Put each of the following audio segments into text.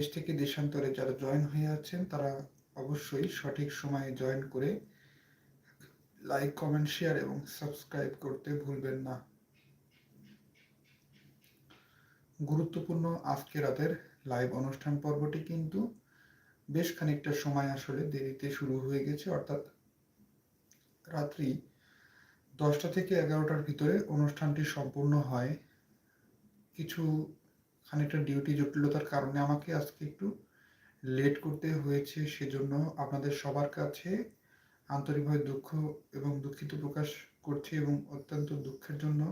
দেশ থেকে দেশান্তরে যারা জয়েন হয়ে আছেন, তারা অবশ্যই সঠিক সময়ে জয়েন করে লাইক কমেন্ট শেয়ার এবং সাবস্ক্রাইব করতে ভুলবেন না। গুরুত্বপূর্ণ আজকে রাতের লাইভ অনুষ্ঠান পর্বটি কিন্তু বেশ খানিকটা সময় আসলে দেরিতে শুরু হয়ে গেছে, অর্থাৎ রাত্রি দশটা থেকে এগারোটার ভিতরে অনুষ্ঠানটি সম্পূর্ণ হয়। কিছু খানিকটা ডিউটি জটিলতার কারণে আমাকে আজকে একটু লেট করতে হয়েছে, সেজন্য আপনাদের সবার কাছে আন্তরিকভাবে দুঃখ এবং দুঃখিত প্রকাশ করছি এবং অত্যন্ত দুঃখের জন্য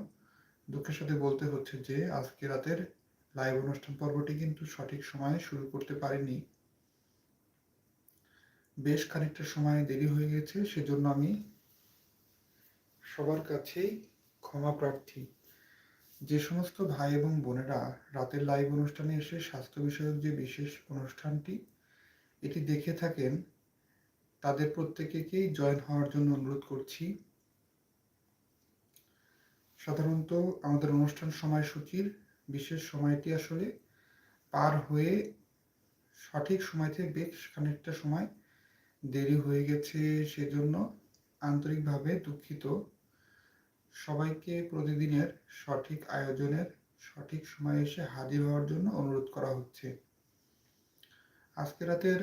দুঃখের সাথে বলতে হচ্ছে যে, আজকে রাতের লাইভ অনুষ্ঠান পর্বটি কিন্তু সঠিক সময়ে শুরু করতে পারিনি। বেশ খানিকটা সময় দেরি হয়ে গেছে, সেজন্য আমি সবার কাছেই ক্ষমা প্রার্থী। যে সমস্ত ভাই এবং বোনেরা রাতের লাইভ অনুষ্ঠানে এসে স্বাস্থ্য বিষয়ক যে বিশেষ অনুষ্ঠানটি, এটি দেখে থাকেন, তাদের প্রত্যেকেকেই জয়েন হওয়ার জন্য অনুরোধ করছি। সাধারণত আমাদের অনুষ্ঠান সময়সূচির বিশেষ সময়টি আসলে পার হয়ে সঠিক সময়তে বেশ খানিকটা সময় দেরি হয়ে গেছে, সেজন্য আন্তরিকভাবে দুঃখিত। সবাইকে প্রতিদিনের সঠিক আয়োজনের সঠিক সময়ে এসে হাজির হওয়ার জন্য অনুরোধ করা হচ্ছে। আজকে রাতের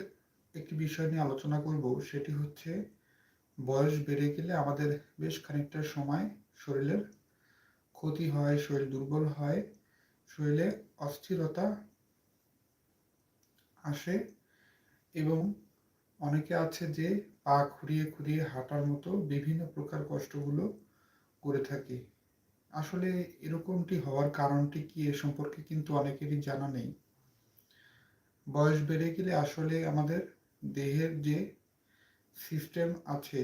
একটি বিষয় নিয়ে আলোচনা করব, সেটি হচ্ছে বয়স বেড়ে গেলে আমাদের বেশ খানিকটা সময় শরীরের ক্ষতি হয়, শরীর দুর্বল হয়, শরীরে অস্থিরতা আসে এবং অনেকে আছে যে পা খুঁড়িয়ে খুঁড়িয়ে হাঁটার মতো বিভিন্ন প্রকার কষ্টগুলো করে থাকি। আসলে এরকমটি হওয়ার কারণটি কি এ সম্পর্কে কিন্তু অনেকেরই জানা নেই। বয়স বেড়ে গেলে আসলে আমাদের দেহের যে সিস্টেম আছে,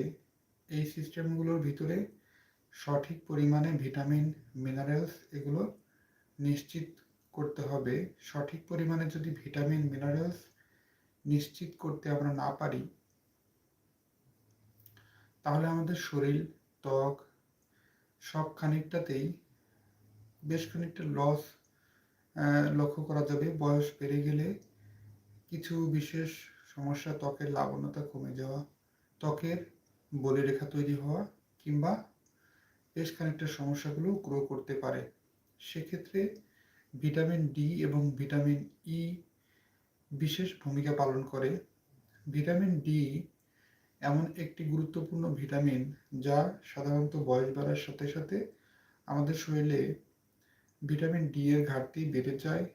এই সিস্টেমগুলোর ভিতরে সঠিক পরিমাণে ভিটামিন মিনারেলস এগুলো নিশ্চিত করতে হবে। সঠিক পরিমাণে যদি ভিটামিন মিনারেলস নিশ্চিত করতে আমরা না পারি, তাহলে আমাদের শরীর, ত্বক সব খানিকটাতেই বেশ খানিকটা লস লক্ষ্য করা যাবে। বয়স বেড়ে গেলে কিছু বিশেষ সমস্যা, ত্বকের লাবণ্যতা কমে যাওয়া, ত্বকের বলিরেখা তৈরি হওয়া কিংবা বেশ খানিকটা সমস্যাগুলো গ্রো করতে পারে। সেক্ষেত্রে ভিটামিন ডি এবং ভিটামিন ই বিশেষ ভূমিকা পালন করে। ভিটামিন ডি এমন একটি গুরুত্বপূর্ণ ভিটামিন যা সাধারণত বয়স বাড়ার সাথে সাথে আমাদের শরীরে ভিটামিন ডি এর ঘাটতি বেড়ে যায়।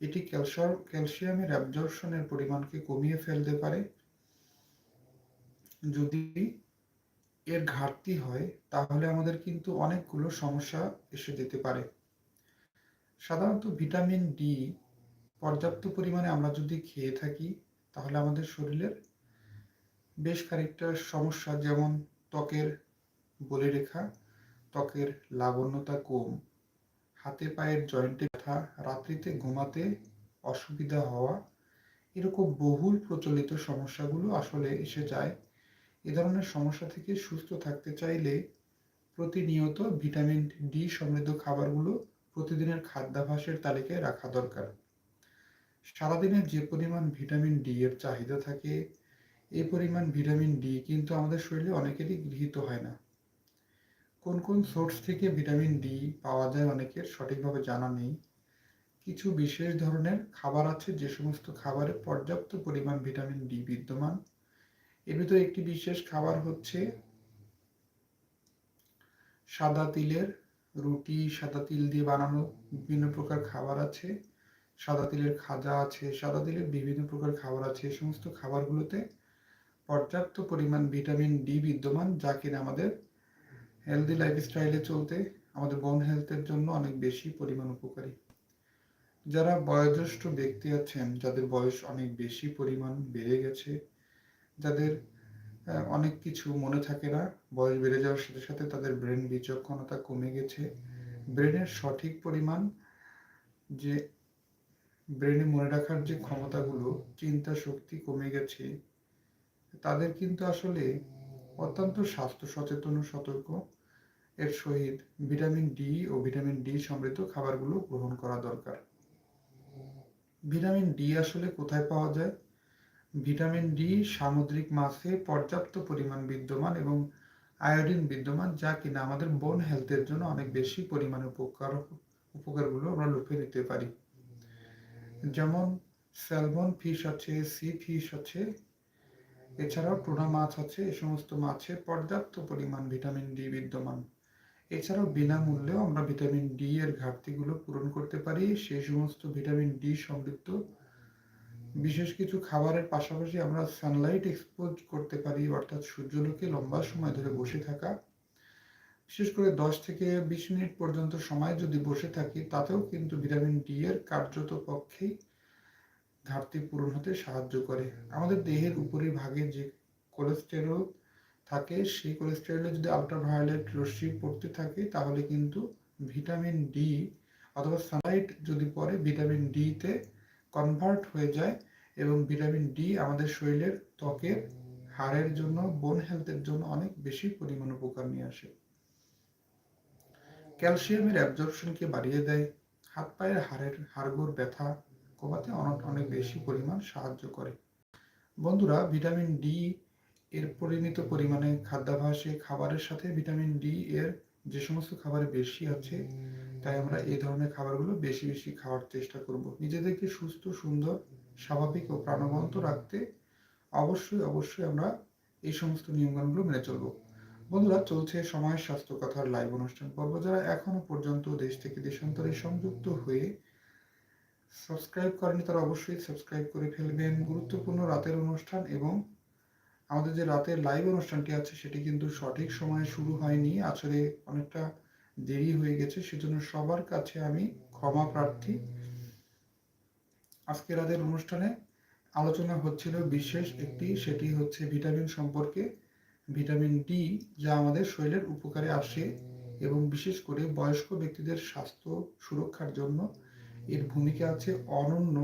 এটি ক্যালসিয়াম, ক্যালসিয়ামের অ্যাবজর্পশনের পরিমাণকে কমিয়ে ফেলতে পারে। যদি এর ঘাটতি হয়, তাহলে আমাদের কিন্তু অনেকগুলো সমস্যা এসে যেতে পারে। সাধারণত ভিটামিন ডি পর্যাপ্ত পরিমাণে আমরা যদি খেয়ে থাকি, তাহলে আমাদের শরীরের বেশ খানিকটা সমস্যা, যেমন ত্বকের বলিরেখা, ত্বকের লাবণ্যতা কম, হাতে পায়ের জয়েন্টে ব্যথা, রাত্রিতে ঘুমাতে অসুবিধা হওয়া, এরকম বহুল প্রচলিত সমস্যাগুলো আসলে এসে যায়। এ ধরনের সমস্যা থেকে সুস্থ থাকতে চাইলে প্রতিনিয়ত ভিটামিন ডি সমৃদ্ধ খাবারগুলো প্রতিদিনের খাদ্যাভ্যাসের তালিকায় রাখা দরকার। সারাদিনের যে পরিমাণ ভিটামিন ডি এর চাহিদা থাকে এই পরিমাণ ভিটামিন ডি, কিন্তু আমাদের শরীরে অনেকেরই গৃহীত হয় না। কোন কোন সোর্স থেকে ভিটামিন ডি পাওয়া যায় অনেকের সঠিকভাবে জানা নেই। কিছু বিশেষ ধরনের খাবার আছে যে সমস্ত খাবারে পর্যাপ্ত পরিমাণ ভিটামিন ডি বিদ্যমান। এর ভিতরে একটি বিশেষ খাবার হচ্ছে সাদা তিলের রুটি, সাদা তিল দিয়ে বানানো বিভিন্ন প্রকার খাবার আছে। সাদা তিলের খাজা আছে, সাদা তিলের বিভিন্ন প্রকার খাবার আছে। এই সমস্ত খাবারগুলোতে পর্যাপ্ত পরিমাণ ভিটামিন ডি বিদ্যমান, যা কিনা আমাদের হেলদি লাইফস্টাইলে চলতে আমাদের বোন হেলথের জন্য অনেক বেশি পরিমাণ উপকারী। যারা বয়োজ্যেষ্ঠ ব্যক্তি আছেন, যাদের বয়স অনেক বেশি পরিমাণ বেড়ে গেছে, যাদের অনেক কিছু মনে থাকে না, বয়স বেড়ে যাওয়ার সাথে সাথে তাদের ব্রেন বিচক্ষণতা কমে গেছে। ব্রেনের সঠিক পরিমাণ, যে ব্রেনে মনে রাখার যে ক্ষমতাগুলো, চিন্তা শক্তি কমে গেছে তাদের কিন্তু আসলে অত্যন্ত স্বাস্থ্য সচেতন ও সতর্ক। এর সহিত ভিটামিন ডি ও ভিটামিন ডি সমৃদ্ধ খাবারগুলো গ্রহণ করা দরকার। ভিটামিন ডি আসলে কোথায় পাওয়া যায়? ভিটামিন ডি সামুদ্রিক মাছে পর্যাপ্ত পরিমাণ বিদ্যমান এবং আয়োডিন বিদ্যমান, যা কিনা আমাদের বোন হেলথের জন্য অনেক বেশি পরিমাণে উপকার, উপকারগুলো আমরা লুফে নিতে পারি। যেমন স্যালমন ফিশ আছে সি ফিশ আছে এছাড়াও টুনা মাছ আছে এই সমস্ত মাছে পর্যাপ্ত পরিমাণ ভিটামিন ডি বিদ্যমান। এছাড়াও বিনামূল্যেও আমরা ভিটামিন ডি এর ঘাটতিগুলো পূরণ করতে পারি সেই সমস্ত ভিটামিন ডি সমৃদ্ধ। বিশেষ কিছু খাবারের পাশাপাশি আমরা সানলাইট এক্সপোজ করতে পারি, অর্থাৎ সূর্যলোকে লম্বা সময় ধরে বসে থাকা। বিশেষ করে দশ থেকে বিশ মিনিট পর্যন্ত সময় যদি বসে থাকি, তাতেও কিন্তু ভিটামিন ডি এর কার্যত পক্ষেই ঘাটতি পূরণ হতে সাহায্য করে। আমাদের দেহের উপরের ভাগে যে কোলেস্টেরল থাকে, সেই কোলেস্টেরলে যদি আলট্রাভায়োলেট রশ্মি পড়তে থাকে, তাহলে কিন্তু ভিটামিন ডি অথবা সানলাইট যদি পড়ে ভিটামিন ডিতে কনভার্ট হয়ে যায় এবং ভিটামিন ডি আমাদের শরীরের ত্বকের হাড়ের জন্য বোন হেলথের জন্য অনেক বেশি পরিমাণ উপকার নিয়ে আসে। ক্যালসিয়ামের অ্যাবজর্পশনকে বাড়িয়ে দেয়। হাত পায়ের হাড়ের হাড়গোড় ব্যথা কমাতে অনেক বেশি পরিমাণ সাহায্য করে। বন্ধুরা, ভিটামিন ডি এর পরিমিত পরিমাণে খাদ্যাভাসে খাবারের সাথে ভিটামিন ডি এর যে সমস্ত খাবারে বেশি আছে, তাই আমরা এই ধরনের খাবারগুলো বেশি বেশি খাওয়ার চেষ্টা করব। নিজেদেরকে সুস্থ, সুন্দর, স্বাভাবিক ও প্রাণবন্ত রাখতে অবশ্যই অবশ্যই আমরা এই সমস্ত নিয়মকানুনগুলো মেনে চলবো। বন্ধুরা, চলছে সময় স্বাস্থ্য কথার লাইভ অনুষ্ঠান। পর্ব যারা এখনও পর্যন্ত দেশ থেকে দেশান্তরে সংযুক্ত হয়ে সাবস্ক্রাইব করেনি তারা অবশ্যই সাবস্ক্রাইব করে ফেলবেন। গুরুত্বপূর্ণ রাতের অনুষ্ঠান এবং আমাদের যে রাতের লাইভ অনুষ্ঠানটি আছে, সেটি কিন্তু সঠিক সময়ে শুরু হয়নি। আসলে অনেকটা দেরি হয়ে গেছে, সেজন্য সবার কাছে আমি ক্ষমা প্রার্থী। আজকে রাতের অনুষ্ঠানে আলোচনা হচ্ছিল বিশেষ একটি, সেটি হচ্ছে ভিটামিন সম্পর্কে। ভিটামিন ডি যা আমাদের শরীরের উপকারে আসে এবং বিশেষ করে বয়স্ক ব্যক্তিদের স্বাস্থ্য সুরক্ষার জন্য এর ভূমিকা আছে অনন্য।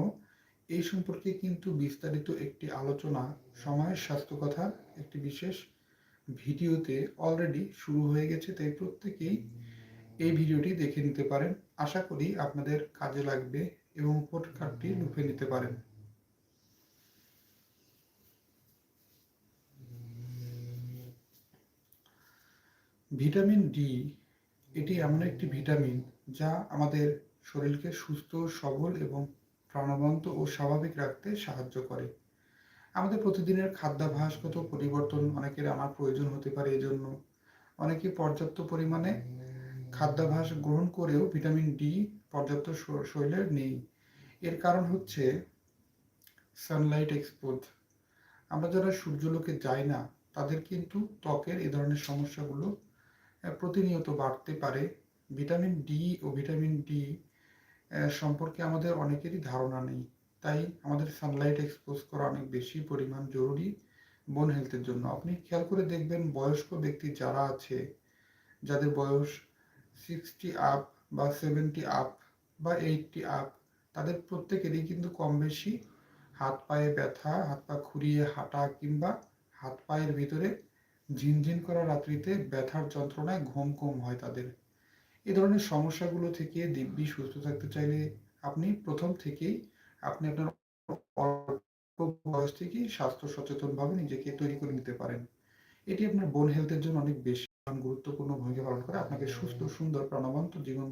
এই সম্পর্কে কিন্তু বিস্তারিত একটি আলোচনা সময়ের স্বাস্থ্য কথার একটি বিশেষ ভিডিওতে অলরেডি শুরু হয়ে গেছে, তাই প্রত্যেকেই এই ভিডিওটি দেখে নিতে পারেন। আশা করি আপনাদের কাজে লাগবে এবং উপকারটি লুফে নিতে পারেন। ভিটামিন ডি, এটি এমন একটি ভিটামিন যা আমাদের শরীরকে সুস্থ, সবল এবং প্রাণবন্ত ও স্বাভাবিক রাখতে সাহায্য করে। আমাদের প্রতিদিনের খাদ্যাভ্যাসগত পরিবর্তন অনেকের আনার প্রয়োজন হতে পারে এজন্য। অনেকে পর্যাপ্ত পরিমাণে খাদ্যাভ্যাস গ্রহণ করেও ভিটামিন ডি পর্যাপ্ত শরীরের নেই। এর কারণ হচ্ছে সানলাইট এক্সপোজ আমরা যারা সূর্যলোকে যাই না, তাদের কিন্তু ত্বকের এ ধরনের সমস্যাগুলো প্রতিনিয়ত বাড়তে পারে। ভিটামিন ডি ও ভিটামিন ডি সম্পর্কে আমাদের অনেকেরই ধারণা নেই। তাই আমাদের সানলাইট এক্সপোজ করা অনেক বেশি পরিমাণ জরুরি বোন হেলথের জন্য। আপনি খেয়াল করে দেখবেন বয়স্ক ব্যক্তি যারা আছে, যাদের বয়স সিক্সটি আপ বা সেভেন্টি আপ বা এইটটি আপ তাদের প্রত্যেকেরই কিন্তু কম বেশি হাত পায়ে ব্যথা, হাত পা খুঁড়িয়ে হাঁটা কিংবা হাত পায়ের ভিতরে ঝিনঝিন করা রাত্রিতে ব্যথার যন্ত্রণায় ঘুম কম হয় তাদের। এ ধরনের সমস্যাগুলো থেকে দিব্যি সুস্থ থাকতে চাইলে আপনি প্রথম থেকেই আপনি আপনার অল্প বয়স থেকেই স্বাস্থ্য সচেতনভাবে নিজেকে তৈরি করে নিতে পারেন। এটি আপনার বোন হেলথের জন্য অনেক বেশি গুরুত্বপূর্ণ ভূমিকা পালন করে আপনাকে সুস্থ সুন্দর প্রাণবন্ত জীবন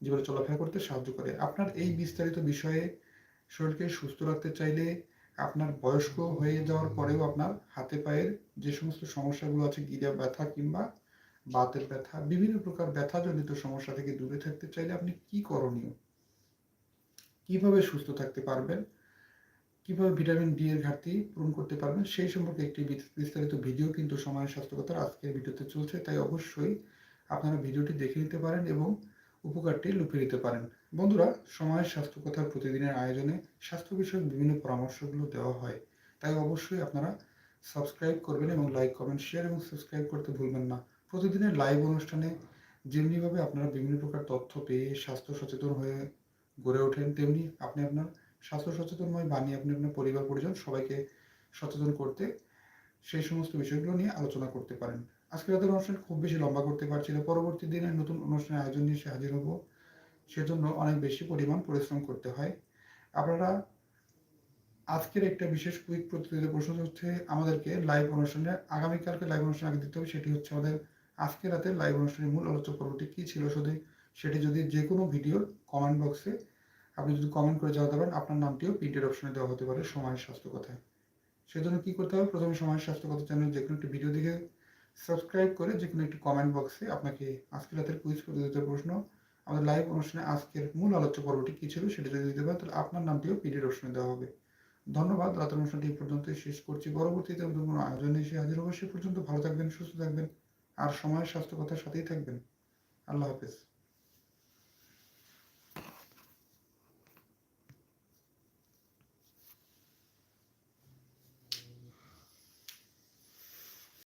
জীবনে চলাফেরা করতে সাহায্য করে। আপনার এই বিস্তারিত বিষয়ে শরীরকে সুস্থ রাখতে চাইলে আপনার বয়স্ক হয়ে যাওয়ার পরেও আপনার হাতে পায়ের যে সমস্ত সমস্যাগুলো আছে গিরা ব্যথা কিংবা বাতের ব্যথা, বিভিন্ন প্রকার ব্যথাজনিত সমস্যা থেকে দূরে থাকতে চাইলে আপনি কি করণীয়? কীভাবে সুস্থ থাকতে পারবেন? কীভাবে ভিটামিন ডি এর ঘাটতি পূরণ করতে পারবেন? সেই সম্পর্কে একটি বিস্তারিত ভিডিও কিন্তু সময় স্বাস্থ্যকতার আজকের ভিডিওতে চলছে, তাই অবশ্যই আপনারা ভিডিওটি দেখে নিতে পারেন এবং উপকারটি লুপে নিতে পারেন। বন্ধুরা সময়ের স্বাস্থ্যকথার প্রতিদিনের আয়োজনে স্বাস্থ্য বিষয়ক বিভিন্ন পরামর্শগুলো দেওয়া হয়, তাই অবশ্যই আপনারা সাবস্ক্রাইব করবেন এবং লাইক, কমেন্ট, শেয়ার এবং সাবস্ক্রাইব করতে ভুলবেন না। প্রতিদিনের লাইভ অনুষ্ঠানে যেমনিভাবে আপনারা বিভিন্ন প্রকার তথ্য পেয়ে স্বাস্থ্য সচেতন হয়ে গড়ে ওঠেন, তেমনি আপনি আপনার স্বাস্থ্য সচেতনময় বানিয়ে আপনি আপনার পরিবার, পরিজন সবাইকে সচেতন করতে সেই সমস্ত বিষয়গুলো নিয়ে আলোচনা করতে পারেন। আজকে রাতের অনুষ্ঠান খুব বেশি লম্বা করতে পারছি না। পরবর্তী দিনে নতুন অনুষ্ঠানের আয়োজন নিয়ে হাজির হব। সেজন্য অনেক বেশি পরিমাণ পরিশ্রম করতে হয়। আপনারা আজকের একটা বিশেষ কুইক প্রতিযোগিতার প্রশ্ন হচ্ছে, আমাদেরকে লাইভ অনুষ্ঠানে, আগামীকালকে লাইভ অনুষ্ঠান আগে দিতে হবে, সেটি হচ্ছে আমাদের আজকে রাতে লাইভ অনুষ্ঠানের মূল আলোচনা পর্বটি কী ছিল শুধু সেটি যদি যে কোনো ভিডিওর কমেন্ট বক্সে আপনি যদি কমেন্ট করে জানাতে পারেন, আপনার নামটিও পিডিএর অপশনে দেওয়া হতে পারে সময়ের স্বাস্থ্য কথায়। সেজন্য কী করতে হবে? প্রথমে সময়ের স্বাস্থ্য কথা চ্যানেল যে কোনো একটি ভিডিও দেখে সাবস্ক্রাইব করে যে কোনো একটি কমেন্ট বক্সে আপনাকে আজকে রাতের কুইজ প্রতিযোগিতার প্রশ্ন, আমাদের লাইভ অনুষ্ঠানে আজকের মূল আলোচ্য পর্বটি কী ছিল সেটা যদি দিতে পারেন, তাহলে আপনার নামটিও পিডিএর অপশনে দেওয়া হবে। ধন্যবাদ, রাতের অনুষ্ঠানটি এই পর্যন্তই শেষ করছি। পরবর্তীতে কোনো আয়োজনে এসে হাজির হব, সে পর্যন্ত ভালো থাকবেন, সুস্থ থাকবেন। আর সময়ের স্বাস্থ্য কথার সাথেই থাকবেন। আল্লাহ হাফেজ।